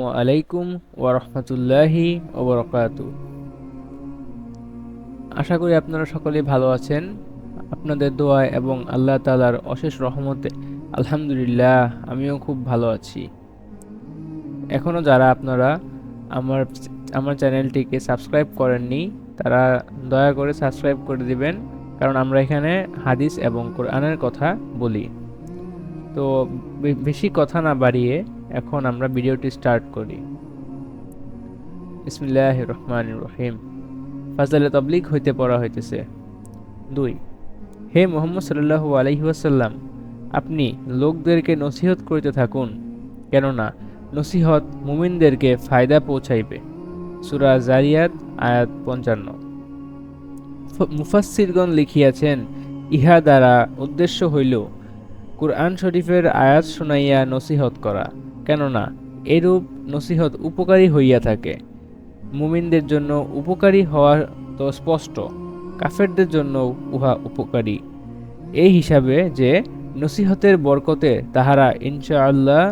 আসসালামু আলাইকুম ওরহমতুল্লাহি ওবরকাত। আশা করি আপনারা সকলেই ভালো আছেন। আপনাদের দোয়া এবং আল্লাহ তালার অশেষ রহমতে আলহামদুলিল্লাহ আমিও খুব ভালো আছি। এখনও যারা আপনারা আমার আমার চ্যানেলটিকে সাবস্ক্রাইব করেননি, তারা দয়া করে সাবস্ক্রাইব করে দিবেন, কারণ আমরা এখানে হাদিস এবং কোরআনের কথা বলি। তো বেশি কথা না বাড়িয়ে এখন আমরা ভিডিওটি স্টার্ট করি। বিসমিল্লাহ রহমান রহিম। ফাজালে তবলিক হইতে পড়া হইতেছে। দুই, হে মোহাম্মদ সাল্লাল্লাহু আলাইহি ওয়াসাল্লাম, আপনি লোকদেরকে নসিহত করিতে থাকুন, কেননা নসিহত মুমিনদেরকে ফায়দা পৌঁছাইবে। সুরা জারিয়াত, আয়াত পঞ্চান্ন। মুফাসসিরগণ লিখিয়াছেন, ইহা দ্বারা উদ্দেশ্য হইল, কুরআন শরীফের আয়াত শুনাইয়া নসিহত করা। কেননা এরূপ নসিহত উপকারী হইয়া থাকে। মুমিনদের জন্য উপকারী হওয়া তো স্পষ্ট, কাফেরদের জন্য উহা উপকারী। এই হিসাবে যে নসিহতের বরকতে তাহারা ইনশাআল্লাহ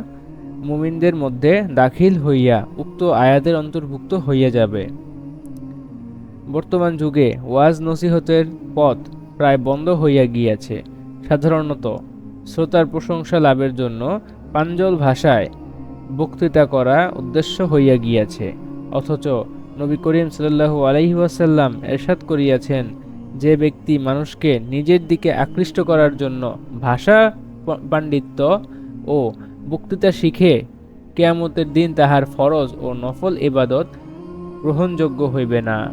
মুমিনদের মধ্যে দাখিল হইয়া উক্ত আয়াতের অন্তর্ভুক্ত হইয়া যাবে। বর্তমান যুগে ওয়াজ নসিহতের পথ প্রায় বন্ধ হইয়া গিয়াছে। সাধারণত শ্রোতার প্রশংসা লাভের জন্য পাঞ্জল ভাষায় বক্তৃতা করা উদ্দেশ্য হইয়া গিয়াছে। অথচ নবী করিম সাল্লাল্লাহু আলাইহি ওয়াসাল্লাম এরশাদ করিয়াছেন, যে ব্যক্তি মানুষকে নিজের দিকে আকৃষ্ট করার জন্য ভাষা পাণ্ডিত্য ও বক্তৃতা শিখে কেয়ামতের দিন তাহার ফরজ ও নফল ইবাদত গ্রহণযোগ্য হইবে না।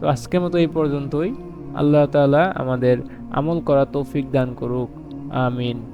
তো আজকের মতো এই পর্যন্তই। আল্লাহ তাআলা আমাদের আমল করা তৌফিক দান করুক। আমিন।